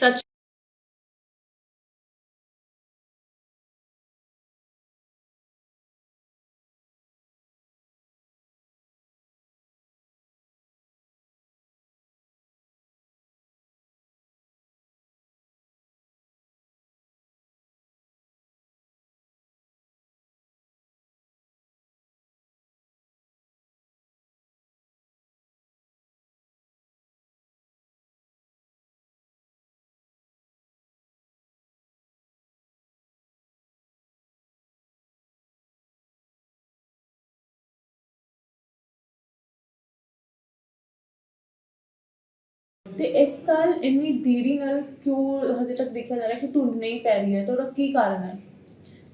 such ਤੇ ਇਸ ਸਾਲ ਇੰਨੀ ਦੇਰੀ ਨਾਲ ਕਿਉਂ ਹਜੇ ਤੱਕ ਦੇਖਿਆ ਜਾ ਰਿਹਾ ਕਿ ਧੁੰਦ ਨਹੀਂ ਪੈ ਰਹੀ ਹੈ? ਤਾਂ ਉਹਦਾ ਕੀ ਕਾਰਨ ਹੈ?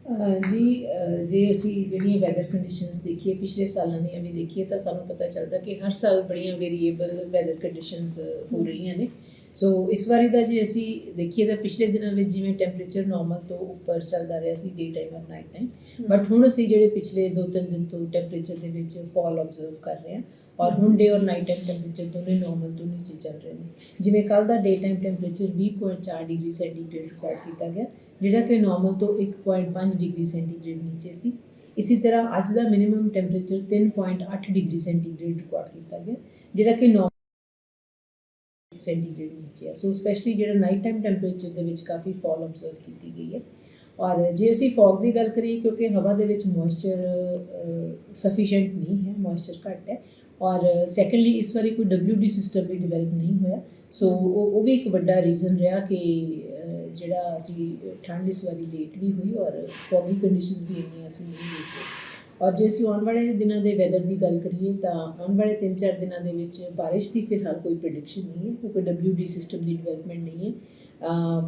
ਅਹ ਜੀ ਜੇ ਅਸੀਂ ਜਿਹੜੀਆਂ ਵੈਦਰ ਕੰਡੀਸ਼ਨਸ ਦੇਖੀਏ, ਪਿਛਲੇ ਸਾਲਾਂ ਦੀਆਂ ਵੀ ਦੇਖੀਏ, ਤਾਂ ਸਾਨੂੰ ਪਤਾ ਚੱਲਦਾ ਕਿ ਹਰ ਸਾਲ ਬੜੀਆਂ ਵੇਰੀਏਬਲ ਵੈਦਰ ਕੰਡੀਸ਼ਨਸ ਹੋ ਰਹੀਆਂ ਨੇ। ਸੋ ਇਸ ਵਾਰੀ ਦਾ ਜੇ ਅਸੀਂ ਦੇਖੀਏ ਤਾਂ ਪਿਛਲੇ ਦਿਨਾਂ ਵਿੱਚ ਜਿਵੇਂ ਟੈਂਪਰੇਚਰ ਨਾਰਮਲ ਤੋਂ ਉੱਪਰ ਚੱਲਦਾ ਰਿਹਾ ਸੀ ਡੇ ਟਾਈਮ ਔਰ ਨਾਈਟ ਟਾਈਮ ਬਟ ਹੁਣ ਅਸੀਂ ਜਿਹੜੇ ਪਿਛਲੇ 2-3 ਦਿਨ ਤੋਂ ਟੈਂਪਰੇਚਰ ਦੇ ਵਿੱਚ ਫਾਲ ਆਬਜ਼ਰਵ ਕਰ ਰਹੇ ਹਾਂ ਔਰ ਹੁਣ ਡੇ ਔਰ ਨਾਈਟ ਟਾਈਮ ਟੈਂਪਰੇਚਰ ਦੋਨੇ ਨਾਰਮਲ ਤੋਂ ਨੀਚੇ ਚੱਲ ਰਹੇ ਨੇ। ਜਿਵੇਂ ਕੱਲ ਦਾ day time temperature 20.4 degree centigrade record ਕੀਤਾ ਗਿਆ ਜਿਹੜਾ ਕਿ ਨਾਰਮਲ ਤੋਂ 1.5 ਡਿਗਰੀ ਸੈਂਟੀਗ੍ਰੇਡ ਨੀਚੇ ਸੀ। ਇਸੇ ਤਰ੍ਹਾਂ ਅੱਜ ਦਾ minimum temperature 3.8 degree centigrade record ਕੀਤਾ ਗਿਆ ਜਿਹੜਾ ਕਿ ਸੈਂਟੀਗ੍ਰੇਡ ਨੀਚੇ ਆ। ਸੋ ਸਪੈਸ਼ਲੀ ਜਿਹੜਾ ਨਾਈਟ ਟਾਈਮ ਟੈਂਪਰੇਚਰ ਦੇ ਵਿੱਚ ਕਾਫੀ ਫਾਲ ਆਬਜ਼ਰਵ ਕੀਤੀ ਗਈ ਹੈ। ਔਰ ਜੇ ਅਸੀਂ ਫੌਗ ਦੀ ਗੱਲ ਕਰੀਏ, ਕਿਉਂਕਿ ਹਵਾ ਦੇ ਵਿੱਚ ਮੋਇਸਚਰ ਸਫੀਸ਼ੀਐਂਟ ਨਹੀਂ ਹੈ ਮੋਇਸਚਰ ਘੱਟ ਹੈ। ਔਰ ਸੈਕੰਡਲੀ ਇਸ ਵਾਰੀ ਕੋਈ WD ਸਿਸਟਮ ਵੀ ਡਿਵੈਲਪ ਨਹੀਂ ਹੋਇਆ। ਸੋ ਉਹ ਉਹ ਵੀ ਇੱਕ ਵੱਡਾ ਰੀਜ਼ਨ ਰਿਹਾ ਕਿ ਜਿਹੜਾ ਅਸੀਂ ਠੰਡ ਇਸ ਵਾਰੀ ਲੇਟ ਵੀ ਹੋਈ ਔਰ ਫੌਗੀ ਕੰਡੀਸ਼ਨਸ ਵੀ ਇੰਨੀਆਂ ਅਸੀਂ ਨਹੀਂ ਦੇਖੇ। ਔਰ ਜੇ ਅਸੀਂ ਆਉਣ ਵਾਲੇ ਦਿਨਾਂ ਦੇ ਵੈਦਰ ਦੀ ਗੱਲ ਕਰੀਏ ਤਾਂ ਆਉਣ ਵਾਲੇ 3-4 ਦਿਨਾਂ ਦੇ ਵਿੱਚ ਬਾਰਿਸ਼ ਦੀ ਫਿਲਹਾਲ ਕੋਈ ਪ੍ਰੈਡਿਕਸ਼ਨ ਨਹੀਂ ਹੈ, ਕਿਉਂਕਿ WD ਸਿਸਟਮ ਦੀ ਡਿਵੈਲਪਮੈਂਟ ਨਹੀਂ ਹੈ।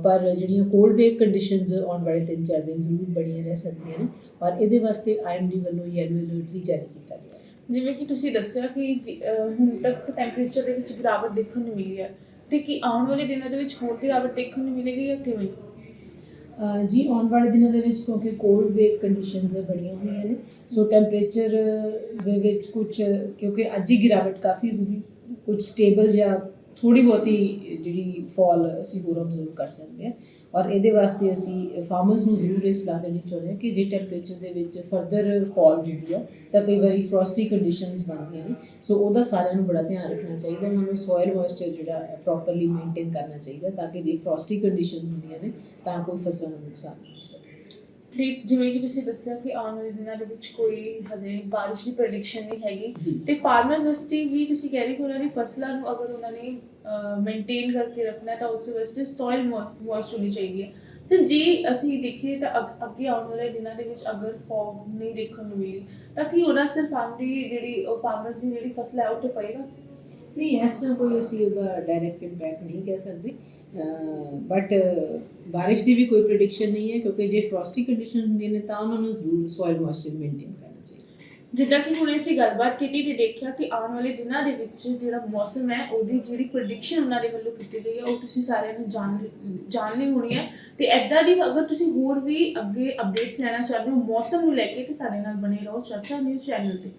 ਪਰ ਜਿਹੜੀਆਂ ਕੋਲਡ ਵੇਵ ਕੰਡੀਸ਼ਨਸ ਆਉਣ ਵਾਲੇ 3-4 ਦਿਨ ਜ਼ਰੂਰ ਬਣੀਆਂ ਰਹਿ ਸਕਦੀਆਂ ਨੇ ਔਰ ਇਹਦੇ ਵਾਸਤੇ ਆਈਐਮਡੀ ਵੱਲੋਂ ਯੈਲੋ ਅਲਰਟ ਵੀ ਜਾਰੀ ਕੀਤਾ ਗਿਆ ਜਿਵੇਂ ਕਿ ਤੁਸੀਂ ਦੱਸਿਆ ਕਿ ਜੀ- ਹੁਣ ਤੱਕ ਟੈਂਪਰੇਚਰ ਦੇ ਵਿੱਚ ਗਿਰਾਵਟ ਦੇਖਣ ਨੂੰ ਮਿਲੀ ਹੈ, ਤੇ ਕੀ ਆਉਣ ਵਾਲੇ ਦਿਨਾਂ ਦੇ ਵਿੱਚ ਹੋਰ ਗਿਰਾਵਟ ਦੇਖਣ ਨੂੰ ਮਿਲੇਗੀ ਜਾਂ ਕਿਵੇਂ? ਜੀ, ਆਉਣ ਵਾਲੇ ਦਿਨਾਂ ਦੇ ਵਿੱਚ ਕਿਉਂਕਿ ਕੋਲਡ ਵੇਵ ਕੰਡੀਸ਼ਨਸ ਬਣੀਆਂ ਹੋਈਆਂ ਨੇ ਸੋ ਟੈਂਪਰੇਚਰ ਦੇ ਵਿੱਚ ਕੁਝ ਕਿਉਂਕਿ ਅੱਜ ਹੀ ਗਿਰਾਵਟ ਕਾਫੀ ਹੋਗੀ ਕੁਝ ਸਟੇਬਲ ਜਾਂ ਥੋੜੀ ਬਹੁਤੀ ਜਿਹੜੀ ਫਾਲ ਅਸੀਂ ਹੋਰ ਅਬਜ਼ਰਵ ਕਰ ਸਕਦੇ ਹਾਂ। ਔਰ ਇਹਦੇ ਵਾਸਤੇ ਅਸੀਂ ਫਾਰਮਰਸ ਨੂੰ ਜ਼ਰੂਰ ਇਹ ਸਲਾਹ ਦੇਣੀ ਚਾਹੁੰਦੇ ਹਾਂ ਕਿ ਜੇ ਟੈਂਪਰੇਚਰ ਦੇ ਵਿੱਚ ਫਰਦਰ ਫਾਲ ਹੁੰਦੀ ਆ, ਤਾਂ ਕਈ ਵਾਰੀ ਫਰੋਸਟੀ ਕੰਡੀਸ਼ਨਸ ਬਣਦੀਆਂ ਨੇ। ਸੋ ਉਹਦਾ ਸਾਰਿਆਂ ਨੂੰ ਬੜਾ ਧਿਆਨ ਰੱਖਣਾ ਚਾਹੀਦਾ ਉਹਨਾਂ ਨੂੰ ਸੋਇਲ ਮੋਇਸਚਰ ਜਿਹੜਾ ਪ੍ਰੋਪਰਲੀ ਮੇਨਟੇਨ ਕਰਨਾ ਚਾਹੀਦਾ ਤਾਂ ਕਿ ਜੇ ਫਰੋਸਟੀ ਕੰਡੀਸ਼ਨ ਹੁੰਦੀਆਂ ਨੇ, ਤਾਂ ਕੋਈ ਫਸਲ ਨੂੰ ਨੁਕਸਾਨ ਨਾ ਹੋ ਸਕੇ। ਤੇ ਜਿਵੇਂ ਕਿ ਤੁਸੀਂ ਦੱਸਿਆ ਕਿ ਆਉਣ ਵਾਲੇ ਦਿਨਾਂ ਦੇ ਵਿੱਚ ਕੋਈ ਹਜੇ ਬਾਰਿਸ਼ ਦੀ ਪ੍ਰੈਡਿਕਸ਼ਨ ਨਹੀਂ ਹੈਗੀ। ਤੇ ਫਾਰਮਰਸ ਵਾਸਤੇ ਵੀ ਤੁਸੀਂ ਕਹਿ ਰਹੇ ਕਿ ਉਹਨਾਂ ਦੀ ਫਸਲਾਂ ਨੂੰ ਅਗਰ ਉਹਨਾਂ ਨੇ ਮੇਨਟੇਨ ਕਰਕੇ ਰੱਖਣਾ ਤਾਂ ਉਸ ਵਾਸਤੇ ਸੋਇਲ ਮੋਇਸਚਰ ਹੋਣੀ ਚਾਹੀਦੀ ਹੈ। ਤੇ ਜੇ ਅਸੀਂ ਦੇਖੀਏ ਤਾਂ ਅੱਗ- ਆਉਣ ਵਾਲੇ ਦਿਨਾਂ ਦੇ ਵਿੱਚ ਅਗਰ ਫੌਗ ਨਹੀਂ ਦੇਖਣ ਨੂੰ ਮਿਲੀ ਤਾਂ ਕੀ ਉਹਨਾਂ ਸਿਰ ਫਾਰਮ ਦੀ ਜਿਹੜੀ ਫਾਰਮਰਸ ਦੀ ਜਿਹੜੀ ਫਸਲ ਹੈ ਉਹ ਤੇ ਪਏਗਾ? ਨਹੀਂ ਤਰ੍ਹਾਂ ਕੋਈ ਅਸੀਂ ਉਹਦਾ ਡਾਇਰੈਕਟ ਇੰਪੈਕਟ ਨਹੀਂ ਕਹਿ ਸਕਦੇ। ਬਟ ਬਾਰਿਸ਼ ਦੀ ਵੀ ਕੋਈ ਪ੍ਰੈਡਿਕਸ਼ਨ ਨਹੀਂ ਹੈ, ਕਿਉਂਕਿ ਜੇ ਫਰੋਸਟੀ ਕੰਡੀਸ਼ਨ ਹੁੰਦੀਆਂ ਨੇ, ਤਾਂ ਉਹਨਾਂ ਨੂੰ ਜ਼ਰੂਰ ਸੋਇਲ ਮੋਇਸਚਰ ਮੇਨਟੇਨ ਕਰਨਾ ਚਾਹੀਦਾ। ਜਿੱਦਾਂ ਕਿ ਹੁਣ ਅਸੀਂ ਗੱਲਬਾਤ ਕੀਤੀ ਤੇ ਦੇਖਿਆ ਕਿ ਆਉਣ ਵਾਲੇ ਦਿਨਾਂ ਦੇ ਵਿੱਚ ਜਿਹੜਾ ਮੌਸਮ ਹੈ, ਉਹਦੀ ਜਿਹੜੀ ਪ੍ਰੈਡਿਕਸ਼ਨ ਉਹਨਾਂ ਦੇ ਵੱਲੋਂ ਕੀਤੀ ਗਈ ਹੈ, ਉਹ ਤੁਸੀਂ ਸਾਰਿਆਂ ਨੇ ਜਾਣ ਜਾਣ ਲਈ ਹੋਣੀ ਹੈ। ਤੇ ਐਦਾਂ ਦੀ ਅਗਰ ਤੁਸੀਂ ਹੋਰ ਵੀ ਅੱਗੇ ਅਪਡੇਟਸ ਲੈਣਾ ਚਾਹੁੰਦੇ ਹੋ, ਮੌਸਮ ਨੂੰ ਲੈ ਕੇ ਤੇ ਸਾਡੇ ਨਾਲ ਬਣੇ ਰਹੋ ਚਰਚਾ ਨਿਊਜ਼ ਚੈਨਲ ਤੇ।